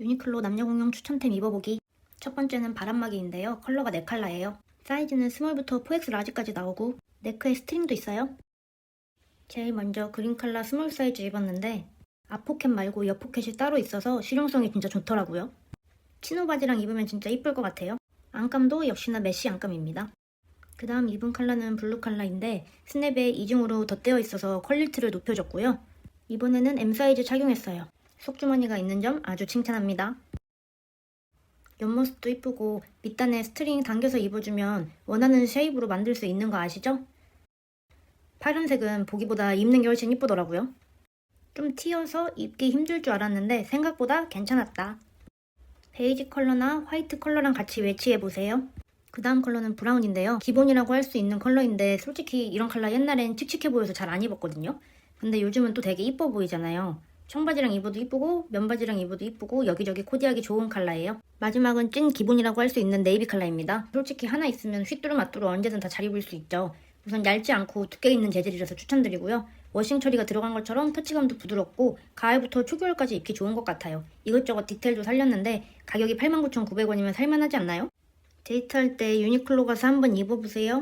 유니클로 남녀 공용 추천템 입어보기. 첫 번째는 바람막이인데요. 컬러가 4컬러예요. 사이즈는 스몰부터 4X 라지까지 나오고 네크에 스트링도 있어요. 제일 먼저 그린 컬러 스몰 사이즈 입었는데 앞포켓 말고 옆포켓이 따로 있어서 실용성이 진짜 좋더라고요. 치노 바지랑 입으면 진짜 이쁠 것 같아요. 안감도 역시나 메쉬 안감입니다. 그 다음 입은 컬러는 블루 컬러인데 스냅에 이중으로 덧대어 있어서 퀄리티를 높여줬고요. 이번에는 M 사이즈 착용했어요. 속주머니가 있는 점 아주 칭찬합니다. 옆모습도 이쁘고 밑단에 스트링 당겨서 입어주면 원하는 쉐입으로 만들 수 있는 거 아시죠? 파란색은 보기보다 입는 게 훨씬 이쁘더라고요. 좀 튀어서 입기 힘들 줄 알았는데 생각보다 괜찮았다. 베이지 컬러나 화이트 컬러랑 같이 매치해보세요. 그 다음 컬러는 브라운인데요. 기본이라고 할 수 있는 컬러인데 솔직히 이런 컬러 옛날엔 칙칙해 보여서 잘 안 입었거든요. 근데 요즘은 또 되게 이뻐 보이잖아요. 청바지랑 입어도 이쁘고 면바지랑 입어도 이쁘고 여기저기 코디하기 좋은 컬러예요. 마지막은 찐 기본이라고 할 수 있는 네이비 컬러입니다. 솔직히 하나 있으면 휘뚜루마뚜루 언제든 다 잘 입을 수 있죠. 우선 얇지 않고 두께 있는 재질이라서 추천드리고요. 워싱 처리가 들어간 것처럼 터치감도 부드럽고 가을부터 초겨울까지 입기 좋은 것 같아요. 이것저것 디테일도 살렸는데 가격이 89,900원이면 살만하지 않나요? 데이트할 때 유니클로 가서 한번 입어보세요.